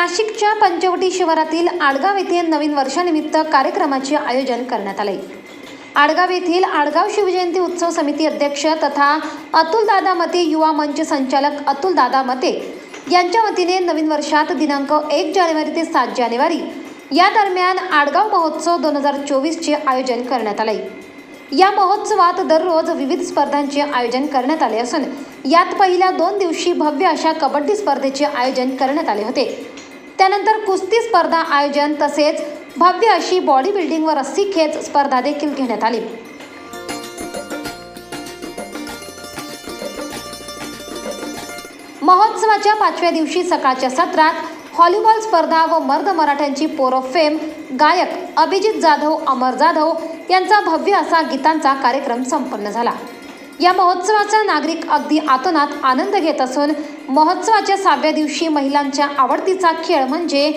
नाशिकच्या पंचवटी शिवारातील आडगाव येथे नवीन वर्षानिमित्त कार्यक्रमाचे आयोजन करण्यात आले. आडगाव येथील आडगाव शिवजयंती उत्सव समिती अध्यक्ष तथा अतुलदादा मते युवा मंच संचालक अतुलदादा मते यांच्या वतीने नवीन वर्षात दिनांक एक जानेवारी ते सात जानेवारी या दरम्यान आडगाव महोत्सव दोन हजार चोवीसचे आयोजन करण्यात आले. या महोत्सवात दररोज विविध स्पर्धांचे आयोजन करण्यात आले असून यात पहिल्या दोन दिवशी भव्य अशा कबड्डी स्पर्धेचे आयोजन करण्यात आले होते. त्यानंतर कुस्ती स्पर्धा आयोजन तसेच भव्य अशी बॉडी बिल्डिंग व रस्सी खेच स्पर्धा देखील घेण्यात आली. महोत्सवाच्या पाचव्या दिवशी सकाळच्या सत्रात व्हॉलीबॉल स्पर्धा व मर्द मराठ्यांची पोर ऑफ फेम गायक अभिजित जाधव अमर जाधव यांचा भव्य असा गीतांचा कार्यक्रम संपन्न झाला. या महोत्सवाचा नागरिक अगदी आतोनात आनंद घेत असून महोत्सवाच्या सहाव्या दिवशी महिलांच्या आवडतीचा खेळ म्हणजे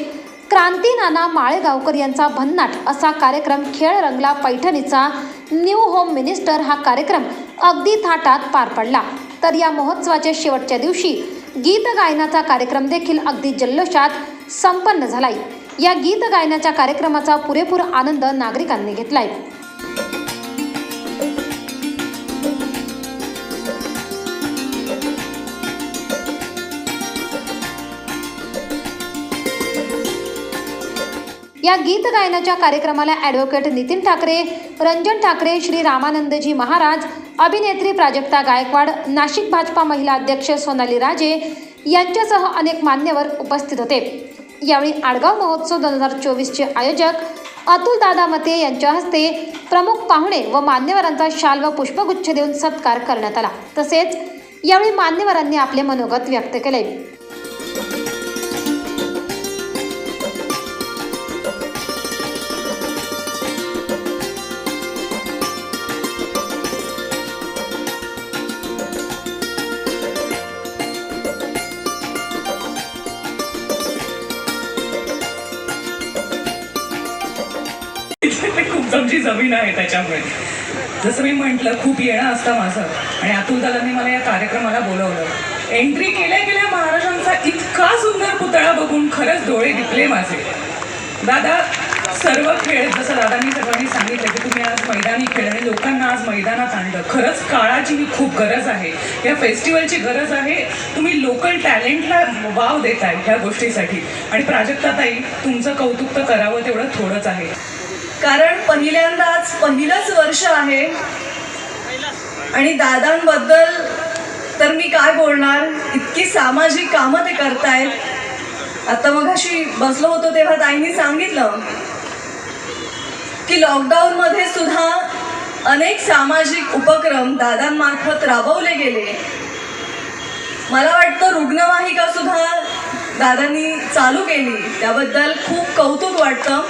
क्रांती नाना माळेगावकर यांचा भन्नाट असा कार्यक्रम खेळ रंगला पैठणीचा. न्यू होम मिनिस्टर हा कार्यक्रम अगदी थाटात पार पडला. तर या महोत्सवाच्या शेवटच्या दिवशी गीत गायनाचा कार्यक्रम देखील अगदी जल्लोषात संपन्न झालाय. या गीत गायनाच्या कार्यक्रमाचा पुरेपूर आनंद नागरिकांनी घेतलाय. या गीत गायनाच्या कार्यक्रमाला ॲडव्होकेट नितीन ठाकरे रंजन ठाकरे श्री रामानंदजी महाराज अभिनेत्री प्राजक्ता गायकवाड नाशिक भाजपा महिला अध्यक्ष सोनाली राजे यांच्यासह अनेक मान्यवर उपस्थित होते. यावेळी आडगाव महोत्सव दोन हजार चोवीसचे आयोजक अतुल दादा मते यांच्या हस्ते प्रमुख पाहुणे व मान्यवरांचा शाल व पुष्पगुच्छ देऊन सत्कार करण्यात आला. तसेच यावेळी मान्यवरांनी आपले मनोगत व्यक्त केले. ते आमची जमीन आहे त्याच्यामुळे. जसं मी म्हटलं खूप येणं असतं माझं. आणि अतुल दादांनी मला या कार्यक्रमाला बोलवलं. एंट्री केल्या गेल्या महाराजांचा इतका सुंदर पुतळा बघून खरंच डोळे दिपले माझे. दादा सर्व खेळ जसं दादांनी सगळ्यांनी सांगितलं की तुम्ही आज मैदानी खेळ आणि लोकांना आज मैदानात आणलं. खरंच काळाची ही खूप गरज आहे. या फेस्टिवलची गरज आहे. तुम्ही लोकल टॅलेंटला वाव देताय ह्या गोष्टीसाठी. आणि प्राजक्ताताई तुमचं कौतुक तर करावं तेवढं थोडंच आहे. कारण पहिल्यांदाच पहिलंच वर्ष आहे. आणि दादांबद्दल तर मी काय बोलणार? इतकी सामाजिक कामं ते करतायत. आता मग अशी बसलो होतो तेव्हा ताईंनी सांगितलं की लॉकडाऊनमध्ये सुद्धा अनेक सामाजिक उपक्रम दादांमार्फत राबवले गेले. मला वाटतं रुग्णवाहिका सुद्धा दादांनी चालू केली. त्याबद्दल खूप कौतुक वाटतं.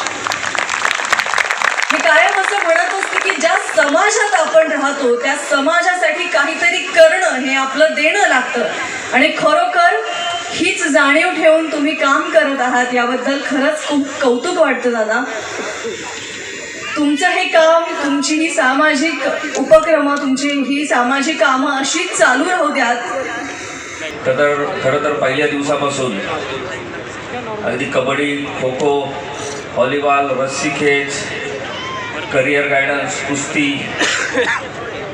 असं म्हणत असते की ज्या समाजात आपण राहतो त्या समाजासाठी काहीतरी करणं हे आपलं देणं लागतं. आणि खरोखर हीच जाणीव ठेवून तुम्ही काम करत आहात याबद्दल खरंच खूप कौतुक वाटतं दादा. तुमचं हे काम तुमची ही सामाजिक उपक्रम तुमची ही सामाजिक कामं अशीच चालू राहू द्यात. तर तर खरं तर पहिल्या दिवसापासून अगदी कबड्डी खो खो व्हॉलीबॉल रस्सी खेच करिअर गायडन्स कुस्ती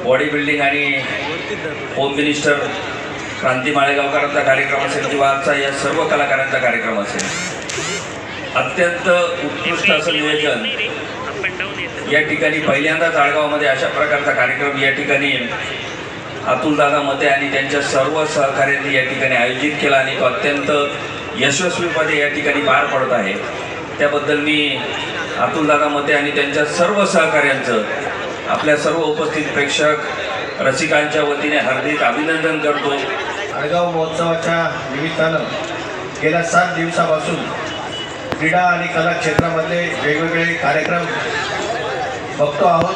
बॉडी बिल्डिंग आणि होम मिनिस्टर क्रांती माळेगावकरांचा कार्यक्रम असेल किंवा आजचा या सर्व कलाकारांचा कार्यक्रम असेल. अत्यंत उत्कृष्ट असं नियोजन या ठिकाणी पहिल्यांदाच आळगावमध्ये अशा प्रकारचा कार्यक्रम या ठिकाणी अतुलदादा मते आणि त्यांच्या सर्व सहकार्यांनी या ठिकाणी आयोजित केला आणि तो अत्यंत यशस्वीपणे या ठिकाणी पार पडत आहे. त्याबद्दल मी अतुलदादा मते आणि त्यांच्या सर्व सहकार्यांचं आपल्या सर्व उपस्थित प्रेक्षक रसिकांच्या वतीने हार्दिक अभिनंदन करतो. आडगाव महोत्सवाच्या निमित्तानं गेल्या सात दिवसापासून क्रीडा आणि कला क्षेत्रामधले वेगवेगळे कार्यक्रम बघतो आहोत.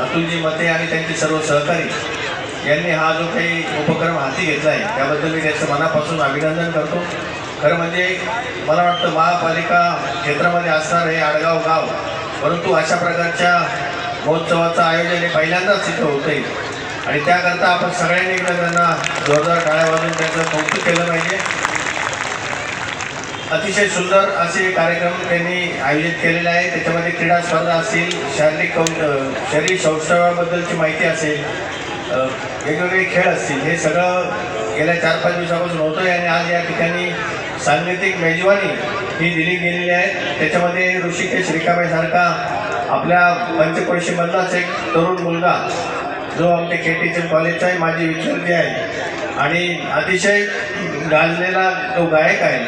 अतुलजी मते आणि त्यांचे सर्व सहकारी यांनी हा जो काही उपक्रम हाती घेतला आहे त्याबद्दल मी त्याचं मनापासून अभिनंदन करतो. खरं म्हणजे मला वाटतं महापालिका क्षेत्रामध्ये असणार हे आडगाव गाव. परंतु अशा प्रकारच्या महोत्सवाचं आयोजन हे पहिल्यांदाच इथं होतं आहे आणि त्याकरता आपण सगळ्यांनी एकदा त्यांना जोरदार टाळ्या वाजून त्यांचं कौतुक केलं पाहिजे. अतिशय सुंदर असे कार्यक्रम त्यांनी आयोजित केलेले आहे त्याच्यामध्ये क्रीडा स्पर्धा असतील शारीरिक कौ शरीर सौष्ठवाबद्दलची माहिती असेल वेगवेगळे खेळ असतील हे सगळं गेल्या चार पाच दिवसापासून होतं आहे आणि आज या ठिकाणी सांगीतिक मेजवानी ही दिली गेलेली आहे. त्याच्यामध्ये ऋषिकेश रिकामेसारखा आपल्या पंचक्रोशीमधलाच एक तरुण मुलगा जो आमच्या के टी कॉलेजचा आहे माझी विद्यार्थी आहे. आणि अतिशय गाजलेला तो गायक आहे.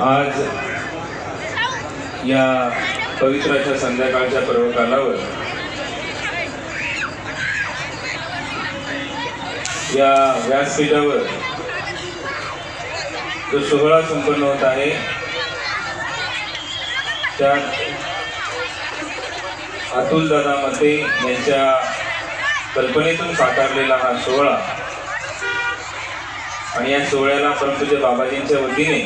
आज या पवित्राच्या संध्याकाळच्या पर्वकालावर या व्यासपीठावर जो सोहळा संपन्न होत आहे त्यात अतुल दादा मते यांच्या कल्पनेतून साकारलेला हा सोहळा आणि या सोहळ्याला परमपूज्य बाबाजींच्या वतीने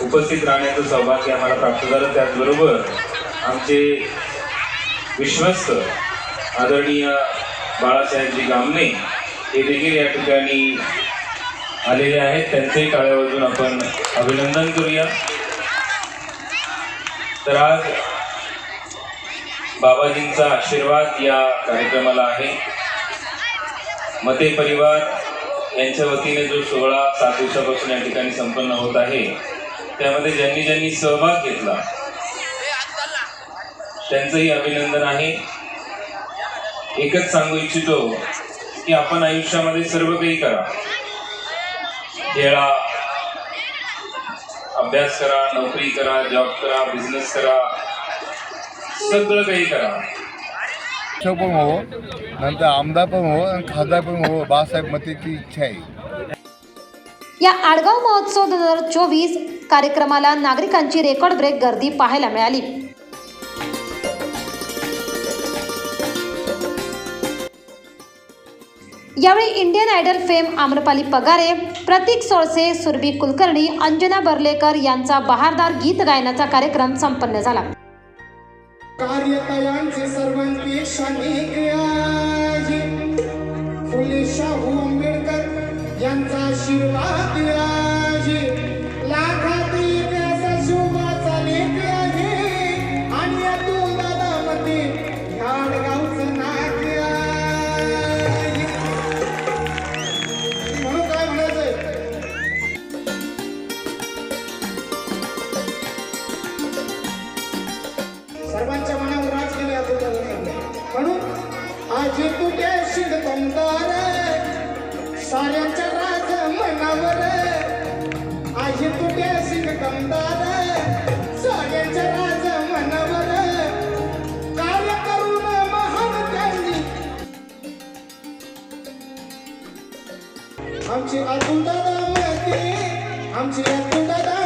उपस्थित राहण्याचं सौभाग्य आम्हाला प्राप्त झालं. त्याचबरोबर आमचे विश्वस्त आदरणीय बाळासाहेबजी गामने हे देखील या ठिकाणी आलेले आहेत. त्यांचेही टाळ्या वाजून आपण अभिनंदन करूया. तर आज बाबाजींचा आशीर्वाद या कार्यक्रमाला आहे. मते परिवार यांच्या वतीने जो सोहळा सात दिवसापासून या ठिकाणी संपन्न होत आहे त्यामध्ये ज्यांनी ज्यांनी सहभाग घेतला त्यांचंही अभिनंदन आहे. एकच सांगू इच्छितो की आपण आयुष्यामध्ये सर्व काही करा. खेळा अभ्यास करा नोकरी करा जॉब करा बिझनेस करा सगळं काही करा. पण हो नंतर आमदार पण हो आणि खासदार पण हो बाळासाहेब मतेची इच्छा आहे. या आडगाव महोत्सव दोन हजार चोवीस कार्यक्रमाला नागरिकांची रेकॉर्ड ब्रेक गर्दी पाहायला मिळाली. यावेळी Indian Idol fame Amrapali Pagare Pratik Solse Surabhi Kulkarni Anjana Barlekar यांचा बहारदार गीत गायनाचा कार्यक्रम संपन्न झाला. कार्यतयांचे सर्वांपेक्षा एक फुले शाहू आंबेडकर यांचा आशीर्वाद आज तुझ्या शिड तमदार राज मनावर. आज तुझ्या शिड तमदार राज मनावर. कार्य करून महान त्यांनी. आमची अतुल दादा मध्ये आमची अतुल दादा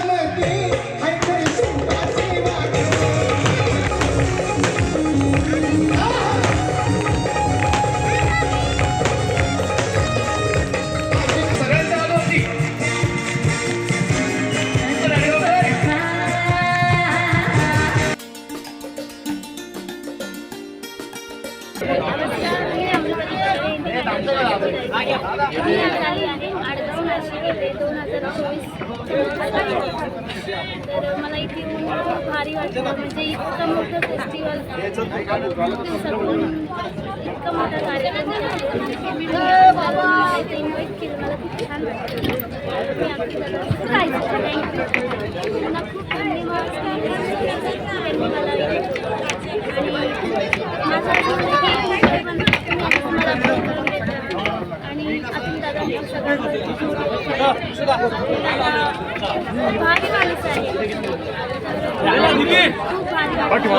आडगाव दोन हजार चोवीस तर मला इथे येऊन खूप भारी वाटलं. म्हणजे इतकं मोठं फेस्टिवल खूप दिवसातून इतकं मोठं कार्यक्रम इथे इन्व्हाइट केलं. मला खूप छान वाटलं. मी अगदी दादा थँक्यू खूप धन्यवाद त्यांनी मला आणि माझा मला करून देता. आणि अजून दादांचं सगळं भारी माणूस आहे खूप भारी वाटलं.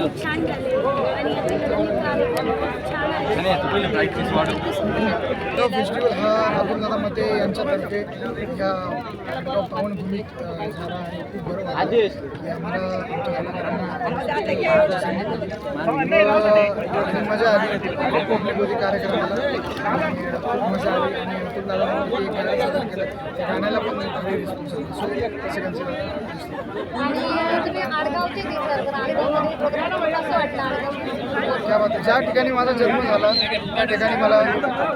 खूप छान झाले आणि तो फेस्टिवल हा अब्दुलदादामध्ये यांच्यातर्फे या पावनभूमीत झाला आहे. खूप बरं वाटलं की आम्हाला आमच्या कलाकारांना सांगितलं आणि मजा आली. खूप पब्लिक होती कार्यक्रमाला. आणि खूप मजा आली. आणि अब्दुलदादांनी एक गाणं सादर केलं त्या गाण्याला पण रिस्पॉन्स आला. सो सगळ्यांचे त्या बाबतीत ज्या ठिकाणी माझा जन्म झाला त्या ठिकाणी मला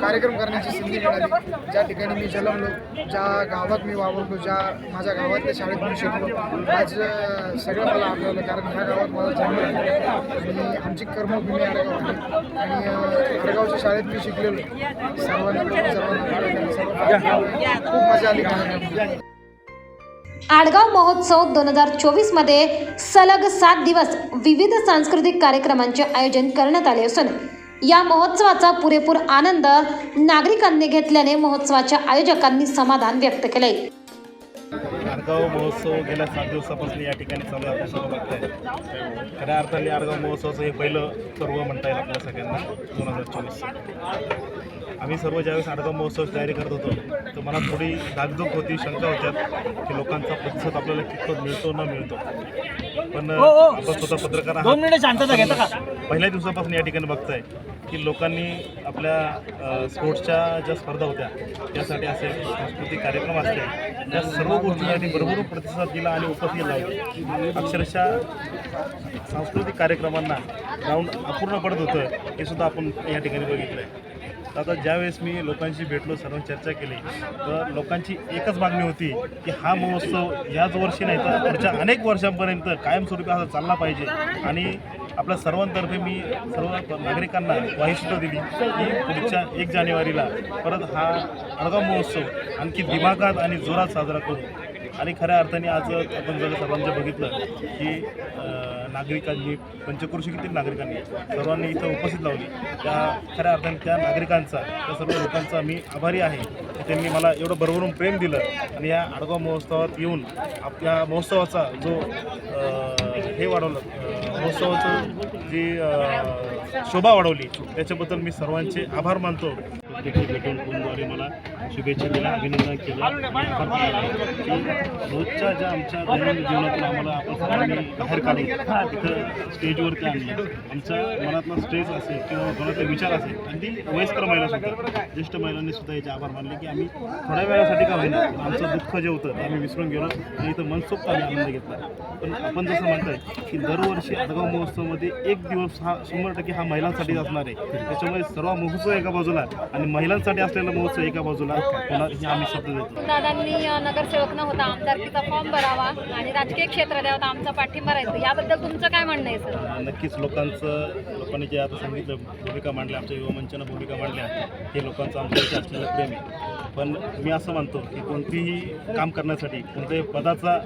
कार्यक्रम करण्याची संधी मिळाली. ज्या ठिकाणी मी जन्मलो ज्या गावात मी वावरलो ज्या माझ्या गावातल्या शाळेत मी शिकलो आज सगळं मला आठवलं कारण ह्या गावात माझा जन्म झाला. आणि आमची कर्मभूमी आडगाव आहे आणि अं, आडगावच्या शाळेत मी शिकलेलो. सर्वांना सर्वांना खूप मजा आली. आडगाव महोत्सव दोन हजार चोवीसमध्ये सलग सात दिवस विविध सांस्कृतिक कार्यक्रमांचे आयोजन करण्यात आले असून या महोत्सवाचा पुरेपूर आनंद नागरिकांनी घेतल्याने महोत्सवाच्या आयोजकांनी समाधान व्यक्त केले आडगाव महोत्सव गेल्या सात दिवसापासून या ठिकाणी चालू आहे. आपण सर्व बघताय. खऱ्या अर्थाने आडगाव महोत्सवाचं हे पहिलं पर्व म्हणता येईल आपल्या सगळ्यांना दोन हजार चोवीस. आम्ही सर्व ज्यावेळेस आडगाव महोत्सवाची तयारी करत होतो तर मला थोडी धाकधूक होती शंका होत्या की लोकांचा प्रतिसाद आपल्याला कितपत मिळतो न मिळतो. पण आपण स्वतः पत्रकार पहिल्या दिवसापासून या ठिकाणी बघताय की लोकांनी आपल्या स्पोर्ट्सच्या ज्या स्पर्धा होत्या त्यासाठी असेल सांस्कृतिक कार्यक्रम असतील त्या सर्व गोष्टींसाठी भरभरून प्रतिसाद दिला आणि उपस्थित लावले अक्षरशः सांस्कृतिक कार्यक्रमांना राऊंड अपूर्ण पडत होतं हे सुद्धा आपण या ठिकाणी बघितलं आहे आता ज्यावेळेस मी लोकांशी भेटलो सर्व चर्चा केली तर लोकांची एकच मागणी होती की हा महोत्सव याच वर्षी नाही तर पुढच्या अनेक वर्षांपर्यंत कायमस्वरूपी असा चालला पाहिजे. आणि आपल्या सर्वांतर्फे मी सर्व नागरिकांना ग्वाहीसुद्धा दिली की पुढच्या एक जानेवारीला परत हा अडगाव महोत्सव आणखी दिमागात आणि जोरात साजरा करू. आणि खऱ्या अर्थाने आज आपण जर सर्वांचं बघितलं की नागरिकांनी नागरिकांनी पंचक्रोशीतील नागरिकांनी सर्वांनी इथं उपस्थित लावली. त्या खऱ्या अर्थाने त्या नागरिकांचा त्या सर्व लोकांचा मी आभारी आहे. त्यांनी मला एवढं भरभरून प्रेम दिलं आणि या आडगाव महोत्सवात येऊन आपल्या महोत्सवाचा जो हे वाढवलं महोत्सवाचं जी शोभा वाढवली त्याच्याबद्दल मी सर्वांचे आभार मानतो. प्रत्येकी भेटून फोनद्वारे मला शुभेच्छा दिल्या अभिनंदन केलं. की रोजच्या ज्या आमच्या दैनंदिन जीवनातून आम्हाला आपण सर्वांनी बाहेर काढून इथं स्टेजवरती आणले. आमच्या मनातला स्ट्रेस असेल किंवा मनातले विचार असेल अगदी वयस्कर महिलासुद्धा ज्येष्ठ महिलांनी सुद्धा याचे आभार मानले की आम्ही थोड्या वेळासाठी का होईना आमचं दुःख जे होतं ते आम्ही विसरून गेलो आणि इथं मनसोक्त आम्ही आनंद घेतला. पण आपण जसं म्हणतोय की दरवर्षी आदगाव महोत्सवामध्ये एक दिवस हा शंभर टक्के हा महिलांसाठीच असणार आहे. त्याच्यामुळे सर्व महोत्सव एका बाजूला आणि महिलांसाठी असलेला महोत्सव एका बाजूला आम्ही शब्द देतो. दादांनी नगरसेवक न होता आमदारकीचा फॉर्म भरावा आणि राजकीय क्षेत्र द्यावं तर आमचा पाठिंबा राहायचं याबद्दल तुमचं काय म्हणणं आहे सर? नक्कीच लोकांचं लोकांनी जे आता सांगितलं भूमिका मांडल्या आमच्या युवा मंचानं भूमिका मांडल्या हे लोकांचं आमच्याकडे असलेलं प्रेम आहे. पण मी असं मानतो की कोणतीही काम करण्यासाठी कोणत्याही पदाचा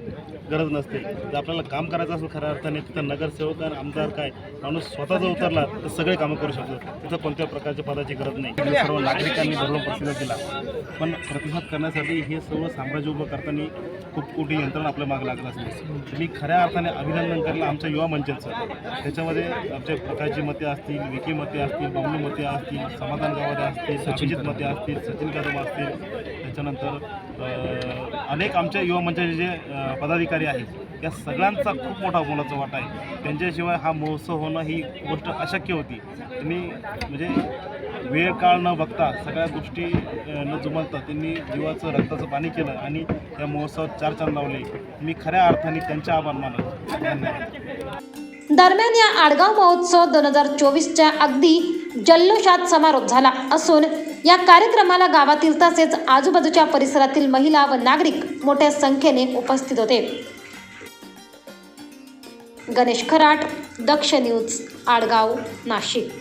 गरज नसते. जर आपल्याला काम करायचं असेल खऱ्या अर्थाने तिथं नगरसेवक आणि आमदार काय माणूस स्वतः जर उतरला तर सगळे कामं करू शकतो तिथं कोणत्या प्रकारच्या पदाची गरज नाही. सर्व नागरिकांनी भरपूर प्रतिसाद दिला पण प्रतिसाद करण्यासाठी हे सर्व साम्राज्य उभं करताना खूप मोठी यंत्रणा आपल्या मागे लागत असते मी खऱ्या अर्थाने अभिनंदन करेल आमच्या युवा मंचाचं त्याच्यामध्ये आमचे प्रकाशजी मते असतील विकी मते असतील बमणी मते असतील समाधान गावाडे असतील अभिजित मते असतील सचिन कदम असतील. त्याच्यानंतर अनेक आमच्या युवा मंचाचे जे पदाधिकारी आहेत या सगळ्यांचा खूप मोठा मोलाचा वाटा आहे. त्यांच्याशिवाय हा महोत्सव होणं ही गोष्ट अशक्य होती. त्यांनी म्हणजे वेळ काळ न बघता सगळ्या गोष्टी न जुमलता त्यांनी जीवाचं रक्ताचं पाणी केलं आणि या महोत्सवात चार चांद लावले. मी खऱ्या अर्थाने त्यांचे आभार मानत. धन्यवाद. दरम्यान या आडगाव महोत्सव दोन हजार चोवीसच्या अगदी जल्लोषात समारोप झाला असून या कार्यक्रमाला गावातील तसेच आजूबाजूच्या परिसरातील महिला व नागरिक मोठ्या संख्येने उपस्थित होते. गणेश खराट दक्ष न्यूज आडगाव नाशिक.